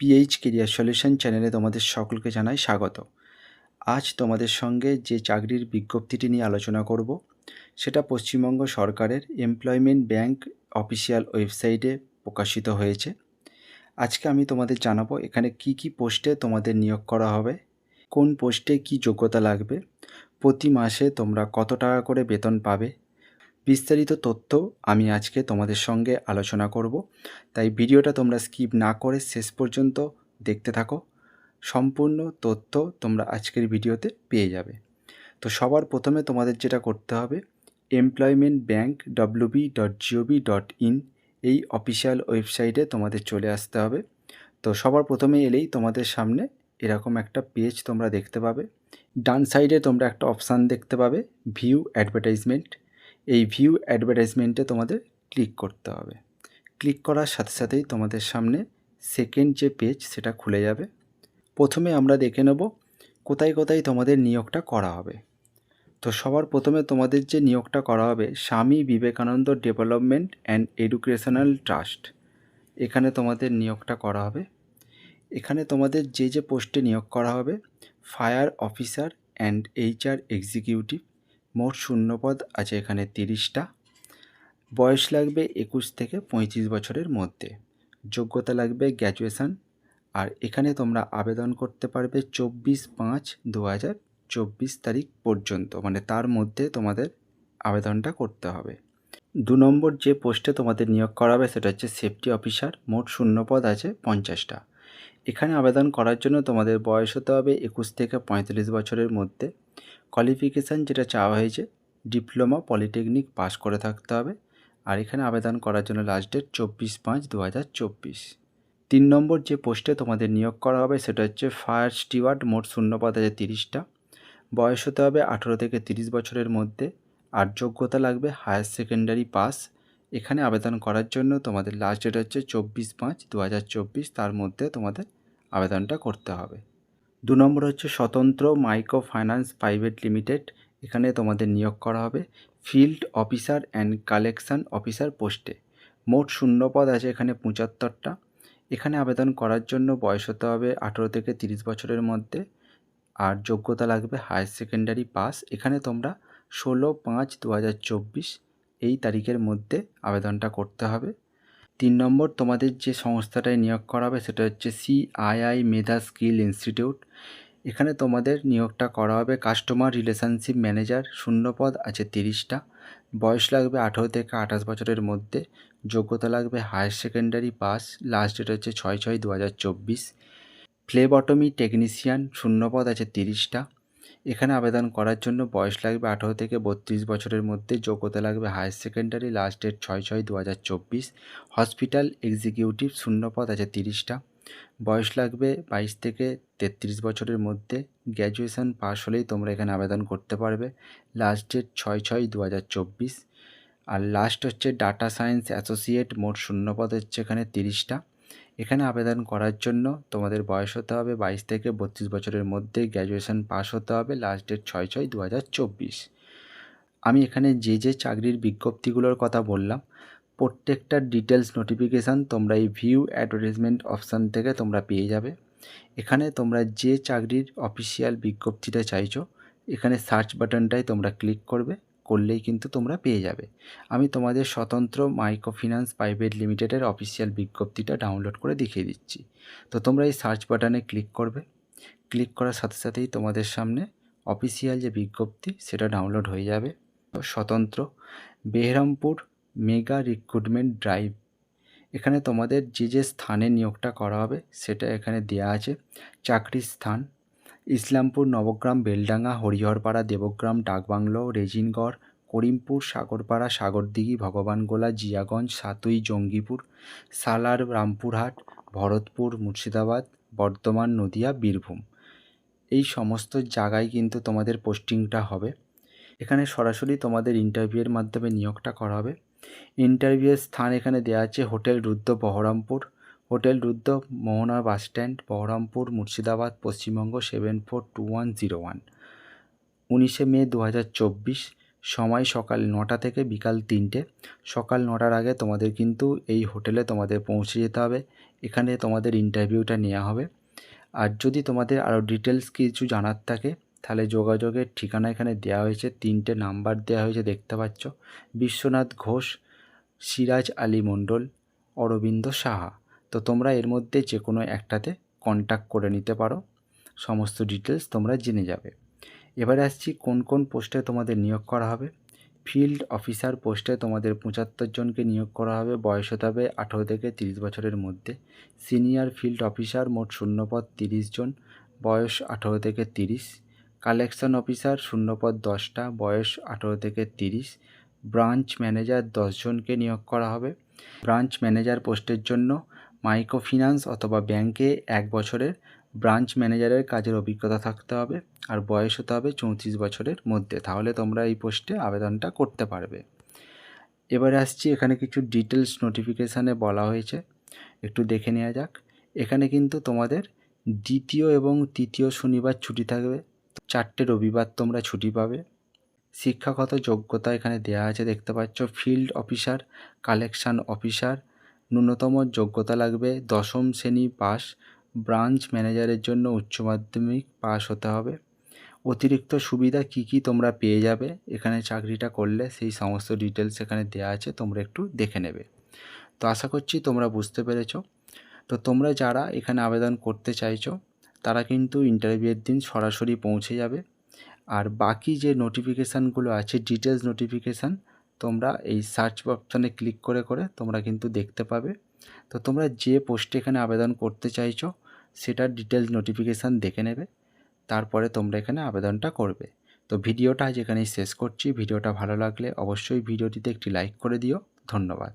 PH career solution চ্যানেলে তোমাদের সকলকে জানাই স্বাগত। আজ তোমাদের সঙ্গে যে চাকরির বিজ্ঞপ্তিটি নিয়ে আলোচনা করব, সেটা পশ্চিমবঙ্গ সরকারের এমপ্লয়মেন্ট ব্যাংক অফিসিয়াল ওয়েবসাইটে প্রকাশিত হয়েছে। আজকে আমি তোমাদের জানাব এখানে কি কি পোস্টে তোমাদের নিয়োগ করা হবে, কোন পোস্টে কি যোগ্যতা লাগবে, প্রতি মাসে তোমরা কত টাকা করে বেতন পাবে বিস্তারিত তথ্য আমি আজকে তোমাদের সঙ্গে আলোচনা করব। তাই ভিডিওটা তোমরা স্কিপ না করে শেষ পর্যন্ত দেখতে থাকো। সম্পূর্ণ তথ্য তোমরা আজকের ভিডিওতে পেয়ে যাবে। তো সবার প্রথমে তোমাদের যেটা করতে হবে employment bank WB dot GOB dot in এই অফিসিয়াল ওয়েবসাইটে তোমাদের চলে আসতে হবে। তো সবার প্রথমে এলেই তোমাদের সামনে এরকম একটা পেজ তোমরা দেখতে পাবে। ডান সাইডে তোমরা একটা অপশান দেখতে পাবে ভিউ অ্যাডভার্টাইজমেন্ট এই ভিউ অ্যাডভার্টাইজমেন্টে তোমাদের ক্লিক করতে হবে। ক্লিক করার সাথে সাথেই তোমাদের সামনে সেকেন্ড যে পেজ সেটা খুলে যাবে। প্রথমে আমরা দেখে নেব কোথায় কোথায় তোমাদের নিয়োগটা করা হবে। তো সবার প্রথমে তোমাদের যে নিয়োগটা করা হবে, Swami Vivekananda development and educational trust. এখানে তোমাদের নিয়োগটা করা হবে। এখানে তোমাদের যে যে পোস্টে নিয়োগ করা হবে, fire officer and HR executive. মোট শূন্যপদ আছে এখানে তিরিশটা। বয়স লাগবে একুশ থেকে পঁয়ত্রিশ বছরের মধ্যে। যোগ্যতা লাগবে গ্র্যাজুয়েশান আর এখানে তোমরা আবেদন করতে পারবে চব্বিশ পাঁচ দু হাজার চব্বিশ তারিখ পর্যন্ত। মানে তার মধ্যে তোমাদের আবেদনটা করতে হবে। দু নম্বর যে পোস্টে তোমাদের নিয়োগ করা হবে সেটা হচ্ছে সেফটি অফিসার মোট শূন্যপদ আছে পঞ্চাশটা। এখানে আবেদন করার জন্য তোমাদের বয়স হতে হবে একুশ থেকে পঁয়তাল্লিশ বছরের মধ্যে। কোয়ালিফিকেশান যেটা চাওয়া হয়েছে ডিপ্লোমা পলিটেকনিক পাস করে থাকতে হবে। আর এখানে আবেদন করার জন্য লাস্ট ডেট চব্বিশ পাঁচ দু হাজার চব্বিশ। তিন নম্বর যে পোস্টে তোমাদের নিয়োগ করা হবে সেটা হচ্ছে ফায়ার স্টিওয়ার্ড মোট শূন্যপদ আছে তিরিশটা। বয়স হতে হবে আঠেরো থেকে তিরিশ বছরের মধ্যে। আর যোগ্যতা লাগবে হায়ার সেকেন্ডারি পাস এখানে আবেদন করার জন্য তোমাদের লাস্ট ডেট হচ্ছে চব্বিশ পাঁচ দু তার মধ্যে তোমাদের আবেদনটা করতে হবে। দু নম্বর হচ্ছে স্বতন্ত্র মাইক্রো ফাইন্যান্স প্রাইভেট লিমিটেড, এখানে তোমাদের নিয়োগ করা হবে field officer and collection officer পোস্টে। মোট শূন্যপদ আছে এখানে পঁচাত্তরটা। এখানে আবেদন করার জন্য বয়স হতে হবে আঠেরো থেকে তিরিশ বছরের মধ্যে আর যোগ্যতা লাগবে হায়ার সেকেন্ডারি পাস। এখানে তোমরা ষোলো পাঁচ দু এই তারিখের মধ্যে আবেদনটা করতে হবে। তিন নম্বর, তোমাদের যে সংস্থাটায় নিয়োগ করা হবে সেটা হচ্ছে সিআইআই মেধা স্কিল ইনস্টিটিউট এখানে তোমাদের নিয়োগটা করা হবে কাস্টমার রিলেশনশিপ ম্যানেজার শূন্যপদ আছে তিরিশটা। বয়স লাগবে আঠেরো থেকে আঠাশ বছরের মধ্যে। যোগ্যতা লাগবে higher secondary pass last date হচ্ছে ছয় ছয় দু হাজার চব্বিশ। ফ্লেবটমি টেকনিশিয়ান শূন্যপদ আছে তিরিশটা। এখানে আবেদন করার জন্য বয়স লাগবে আঠেরো থেকে বত্রিশ বছরের মধ্যে, যোগ্যতা লাগবে হায়ার সেকেন্ডারি লাস্ট ডেট ছয় ছয় দু হাজার চব্বিশ হসপিটাল এক্সিকিউটিভ শূন্যপদ আছে তিরিশটা। বয়স লাগবে বাইশ থেকে তেত্রিশ বছরের মধ্যে গ্র্যাজুয়েশন পাশ হলেই তোমরা এখানে আবেদন করতে পারবে লাস্ট ডেট ছয় ছয় দু হাজার চব্বিশ। আর লাস্ট হচ্ছে ডাটা সায়েন্স অ্যাসোসিয়েট মোট শূন্যপদ হচ্ছে এখানে তিরিশটা। এখানে আবেদন করার জন্য তোমাদের বয়স হতে হবে বাইশ থেকে বত্রিশ বছরের মধ্যে। গ্র্যাজুয়েশন পাস হতে হবে লাস্ট ডেট ছয় ছয় দু আমি এখানে যে যে চাকরির বিজ্ঞপ্তিগুলোর কথা বললাম, প্রত্যেকটা ডিটেলস নোটিফিকেশান তোমরা এই ভিউ অ্যাডভার্টাইজমেন্ট অপশান থেকে তোমরা পেয়ে যাবে। এখানে তোমরা যে চাকরির অফিসিয়াল বিজ্ঞপ্তিটা চাইছো, এখানে সার্চ বাটনটাই তোমরা ক্লিক করবে। করলেই কিন্তু তোমরা পেয়ে যাবে। আমি তোমাদের স্বতন্ত্র মাইক্রো ফিন্যান্স প্রাইভেট লিমিটেডের অফিসিয়াল বিজ্ঞপ্তিটা ডাউনলোড করে দেখিয়ে দিচ্ছি। তো তোমরা এই সার্চ বাটনে ক্লিক করবে। ক্লিক করার সাথে সাথেই তোমাদের সামনে অফিসিয়াল যে বিজ্ঞপ্তি, সেটা ডাউনলোড হয়ে যাবে। স্বতন্ত্র বেহরামপুর মেগা রিক্রুটমেন্ট ড্রাইভ। এখানে তোমাদের যে যে স্থানে নিয়োগটা করা হবে, সেটা এখানে দেওয়া আছে। চাকরির স্থান ইসলামপুর নবগ্রাম বেলডাঙ্গা হরিহরপাড়া দেবগ্রাম ডাকবাংলো রেজিনগড় করিমপুর সাগরপাড়া সাগরদিঘি ভগবানগোলা জিয়াগঞ্জ সাতুই জঙ্গিপুর সালার রামপুরহাট ভরতপুর মুর্শিদাবাদ বর্ধমান নদিয়া বীরভূম। এই সমস্ত জায়গায় কিন্তু তোমাদের পোস্টিংটা হবে। এখানে সরাসরি তোমাদের ইন্টারভিউয়ের মাধ্যমে নিয়োগটা করা হবে। ইন্টারভিউয়ের স্থান এখানে দেওয়া আছে hotel Rudra Baharampur. Hotel Rudra Mohana bus stand, Baharampur, Murshidabad, Paschimbanga seven four two one zero one. উনিশে মে দু হাজার চব্বিশ, সময় সকাল নটা থেকে বিকাল তিনটে। সকাল নটার আগে তোমাদের কিন্তু এই হোটেলে তোমাদের পৌঁছে যেতে হবে। এখানে তোমাদের ইন্টারভিউটা নেওয়া হবে। আর যদি তোমাদের আরও ডিটেলস কিছু জানার থাকে, তাহলে যোগাযোগের ঠিকানা এখানে দেওয়া হয়েছে। তিনটে নাম্বার দেওয়া হয়েছে, দেখতে পাচ্ছ। বিশ্বনাথ ঘোষ, সিরাজ আলী মণ্ডল, অরবিন্দ সাহা। তো তোমরা এর মধ্যে যে কোনো একটাতে কন্ট্যাক্ট করে নিতে পারো। সমস্ত ডিটেলস তোমরা জেনে যাবে। এবারে আসছি কোন কোন পোস্টে তোমাদের নিয়োগ করা হবে। ফিল্ড অফিসার পোস্টে তোমাদের পঁচাত্তর জনকে নিয়োগ করা হবে। বয়স হতে হবে আঠেরো থেকে তিরিশ বছরের মধ্যে। সিনিয়র ফিল্ড অফিসার মোট শূন্যপদ তিরিশ জন। বয়স আঠেরো থেকে তিরিশ। কালেকশন অফিসার শূন্যপদ দশটা। বয়স আঠেরো থেকে তিরিশ। ব্রাঞ্চ ম্যানেজার দশজনকে নিয়োগ করা হবে। ব্রাঞ্চ ম্যানেজার পোস্টের জন্য মাইক্রো ফিন্যান্স অথবা ব্যাংকে এক বছরের ব্রাঞ্চ ম্যানেজারের কাজের অভিজ্ঞতা থাকতে হবে আর বয়স হতে হবে চৌত্রিশ বছরের মধ্যে। তাহলে তোমরা এই পোস্টে আবেদনটা করতে পারবে। এবারে আসছি, এখানে কিছু ডিটেলস নোটিফিকেশানে বলা হয়েছে। একটু দেখে নেওয়া যাক। এখানে কিন্তু তোমাদের দ্বিতীয় এবং তৃতীয় শনিবার ছুটি থাকবে। চারটে রবিবার তোমরা ছুটি পাবে। শিক্ষাগত যোগ্যতা এখানে দেওয়া আছে, দেখতে পাচ্ছ। ফিল্ড অফিসার, কালেকশান অফিসার ন্যূনতম যোগ্যতা লাগবে দশম শ্রেণি পাস, ব্রাঞ্চ ম্যানেজারের জন্য উচ্চ মাধ্যমিক পাস হতে হবে। অতিরিক্ত সুবিধা কি কি তোমরা পেয়ে যাবে? এখানে চাকরিটা করলে সেই সমস্ত ডিটেলস এখানে দেওয়া আছে, তোমরা একটু দেখে নেবে। তো আশা করছি তোমরা বুঝতে পেরেছ। তো তোমরা যারা এখানে আবেদন করতে চাইছো, তারা কিন্তু ইন্টারভিউয়ের দিন সরাসরি পৌঁছে যাবে। আর বাকি যে নোটিফিকেশানগুলো আছে ডিটেলস নোটিফিকেশান তোমরা এই সার্চ অপশানে ক্লিক করে করে তোমরা কিন্তু দেখতে পাবে। তো তোমরা যে পোস্টে এখানে আবেদন করতে চাইছ, সেটার ডিটেলস নোটিফিকেশান দেখে নেবে, তারপরে তোমরা এখানে আবেদনটা করবে। তো ভিডিওটা আজ এখানেই শেষ করছি। ভিডিওটা ভালো লাগলে অবশ্যই ভিডিওটিতে একটি লাইক করে দিও। ধন্যবাদ।